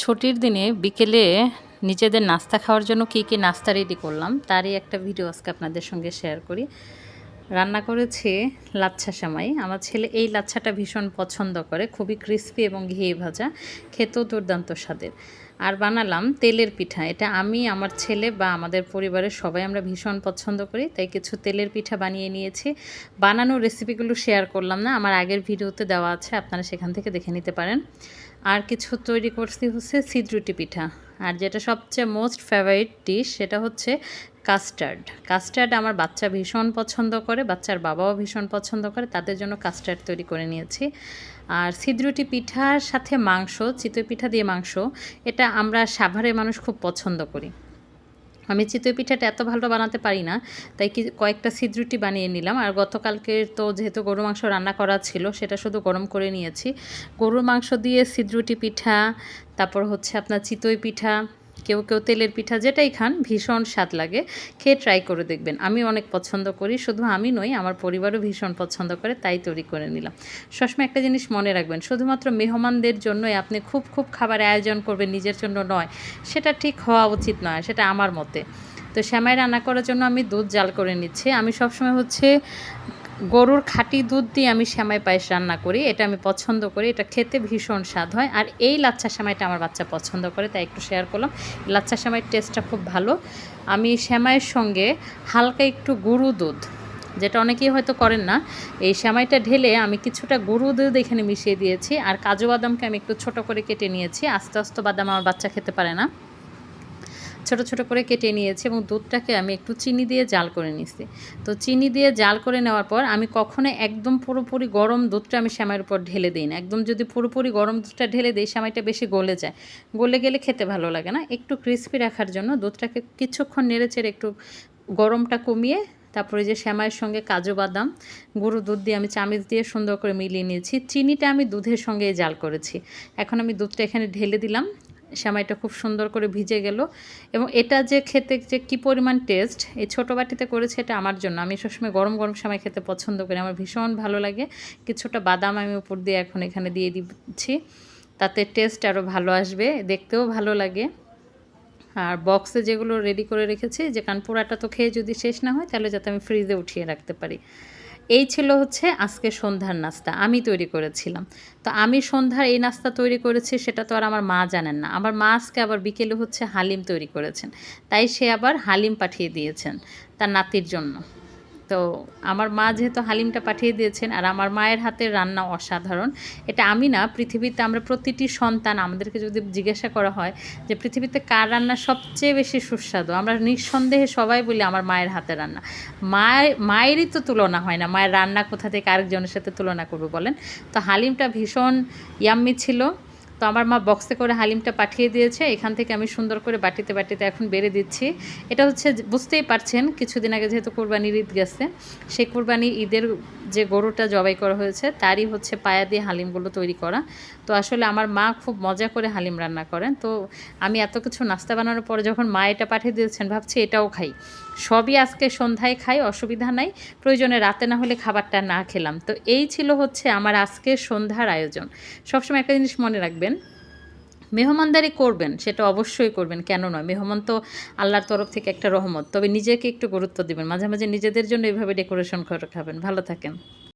ছুটির দিনে বিকেলে নিজেদের নাস্তা খাওয়ার জন্য কী কী নাস্তা রেডি করলাম, তারই একটা ভিডিও আজকে আপনাদের সঙ্গে শেয়ার করি। রান্না করেছি লাচ্ছা সেমাই। আমার ছেলে এই লাচ্ছাটা ভীষণ পছন্দ করে, খুবই ক্রিস্পি এবং ঘি ভাজা, খেতেও দুর্দান্ত স্বাদের। আর বানালাম তেলের পিঠা, এটা আমি, আমার ছেলে বা আমাদের পরিবারের সবাই আমরা ভীষণ পছন্দ করি, তাই কিছু তেলের পিঠা বানিয়ে নিয়েছি। বানানোর রেসিপিগুলো শেয়ার করলাম না, আমার আগের ভিডিওতে দেওয়া আছে, আপনারা সেখান থেকে দেখে নিতে পারেন। আর কিছু তৈরি করছি হচ্ছে সিদ্রুটি পিঠা। আর যেটা সবচেয়ে মোস্ট ফেভারিট ডিশ সেটা হচ্ছে কাস্টার্ড কাস্টার্ড আমার বাচ্চা ভীষণ পছন্দ করে, বাচ্চার বাবাও ভীষণ পছন্দ করে, তাদের জন্য কাস্টার্ড তৈরি করে নিয়েছি। আর সিদ্রুটি পিঠার সাথে মাংস, চিতই পিঠা দিয়ে মাংস, এটা আমরা সাভারের মানুষ খুব পছন্দ করি। আমি চিতই পিঠাটা এত ভালো বানাতে পারি না, তাই কি কয়েকটা সিদ্রুটি বানিয়ে নিলাম। আর গতকালকে তো যেহেতু গরু মাংস রান্না করা ছিল, সেটা শুধু গরম করে নিয়েছি। গরুর মাংস দিয়ে সিদ্রুটি পিঠা, তারপর হচ্ছে আপনার চিতই পিঠা কেউ কেউ তেলের পিঠা যেটাই খান ভীষণ স্বাদ লাগে, খেয়ে ট্রাই করে দেখবেন। আমি অনেক পছন্দ করি, শুধু আমি নই, আমার পরিবারও ভীষণ পছন্দ করে, তাই তৈরি করে নিলাম। সবসময় একটা জিনিস মনে রাখবেন, শুধুমাত্র মেহমানদের জন্যই আপনি খুব খুব খাবার আয়োজন করবেন নিজের জন্য নয়, সেটা ঠিক হওয়া উচিত নয়, সেটা আমার মতে। তো শ্যামাই রান্না করার জন্য আমি দুধ জাল করে নিচ্ছি। আমি সবসময় হচ্ছে গরুর খাঁটি দুধ দিয়ে আমি শ্যামাই পায়েস রান্না করি, এটা আমি পছন্দ করি, এটা খেতে ভীষণ স্বাদ হয়। আর এই লাচ্ছা শ্যামাইটা আমার বাচ্চা পছন্দ করে, তাই একটু শেয়ার করলাম। লাচ্ছা শ্যামাইয়ের টেস্টটা খুব ভালো। আমি শ্যামাইয়ের সঙ্গে হালকা একটু গরু দুধ, যেটা অনেকেই হয়তো করেন না। এই শ্যামাইটা ঢেলে আমি কিছুটা গরু দুধ এখানে মিশিয়ে দিয়েছি, আর কাজু বাদামকে আমি একটু ছোট করে কেটে নিয়েছি। আস্তে আস্তে বাদাম আমার বাচ্চা খেতে পারে না। ছোট ছোট করে কেটে নিয়েছি এবং দুধটাকে আমি একটু চিনি দিয়ে জাল করে নিয়েছি। তো চিনি দিয়ে জাল করে নেওয়ার পর আমি কখনো একদম পুরোপুরি গরম দুধটা আমি শ্যামাইয়ের উপর ঢেলে দিই না। একদম যদি পুরোপুরি গরম দুধটা ঢেলে দিই, শ্যামাইটা বেশি গলে যায়। গলে গেলে খেতে ভালো লাগে না। একটু ক্রিস্পি রাখার জন্য দুধটাকে কিছুক্ষণ নেড়ে চেড়ে একটু গরমটা কমিয়ে তারপরে যে শ্যামাইয়ের সঙ্গে কাজু বাদাম গরু দুধ দিয়ে আমি চামিচ দিয়ে সুন্দর করে মিলিয়ে নিয়েছি। চিনিটা আমি দুধের সঙ্গে জাল করেছি। এখন আমি দুধটা এখানে ঢেলে দিলাম। সেমাইটা খুব সুন্দর করে ভিজে গেল। এবং এটা যে খেতে যে কী পরিমাণ টেস্ট এই ছোটো বাটিতে করেছে এটা আমার জন্য। আমি সবসময় গরম গরম সেমাই খেতে পছন্দ করি। আমার ভীষণ ভালো লাগে। কিছুটা বাদাম আমি উপর দিয়ে এখন এখানে দিয়ে দিচ্ছি। তাতে টেস্ট আরও ভালো আসবে। দেখতেও ভালো লাগে। আর বক্সে যেগুলো রেডি করে রেখেছি, যে কারণ পোড়াটা তো খেয়ে যদি শেষ না হয়, তাহলে যাতে আমি ফ্রিজে উঠিয়ে রাখতে পারি। এই ছিল হচ্ছে আজকে সন্ধ্যার নাস্তা, আমি তৈরি করেছিলাম। তো আমি সন্ধ্যার এই নাস্তা তৈরি করেছি, সেটা তো আর আমার মা জানেন না। আমার মা আজকে আবার বিকেলে হচ্ছে হালিম তৈরি করেছেন। তাই সে আবার হালিম পাঠিয়ে দিয়েছেন তার নাতির জন্য। তো আমার মা যেহেতু হালিমটা পাঠিয়ে দিয়েছেন আর আমার মায়ের হাতের রান্না অসাধারণ, এটা আমি না, পৃথিবীতে আমরা প্রতিটি সন্তান আমাদেরকে যদি জিজ্ঞাসা করা হয় যে পৃথিবীতে কার রান্না সবচেয়ে বেশি সুস্বাদু, আমরা নিঃসন্দেহে সবাই বলি আমার মায়ের হাতের রান্না। মায়ের মায়েরই তো তুলনা হয় না, মায়ের রান্না কোথা থেকে আরেকজনের সাথে তুলনা করব বলেন? তো হালিমটা ভীষণ ইয়াম্মি ছিল। তো আমার মা বক্সে করে হালিমটা পাঠিয়ে দিয়েছে, এখান থেকে আমি সুন্দর করে বাটিতে বাটিতে এখন বেড়ে দিচ্ছি। এটা হচ্ছে বুঝতেই পারছেন, কিছুদিন আগে যেহেতু কোরবানির ঈদ গেছে, সেই কোরবানি ঈদের যে গরুটা জবাই করা হয়েছে, তারই হচ্ছে পায়া দিয়ে হালিমগুলো তৈরি করা। তো আসলে আমার মা খুব মজা করে হালিম রান্না করেন। তো আমি এত কিছু নাস্তা বানানোর পরে যখন মা এটা পাঠিয়ে দিয়েছেন, ভাবছি এটাও খাই। সবই আজকে সন্ধ্যায় খাই, অসুবিধা নাই। প্রয়োজনে রাতে না হলে খাবারটা না খেলাম। তো এই ছিল হচ্ছে আমার আজকের সন্ধ্যার আয়োজন। সবসময় একটা জিনিস মনে রাখবেন মেহমানদারি করবেন, সেটা অবশ্যই করবেন। কেন নয়? মেহমান তো আল্লাহর তরফ থেকে একটা রহমত। তবে নিজেকে একটু গুরুত্ব দেবেন। মাঝে মাঝে নিজেদের জন্য এভাবে ডেকোরেশন করে খাবেন। ভালো থাকেন।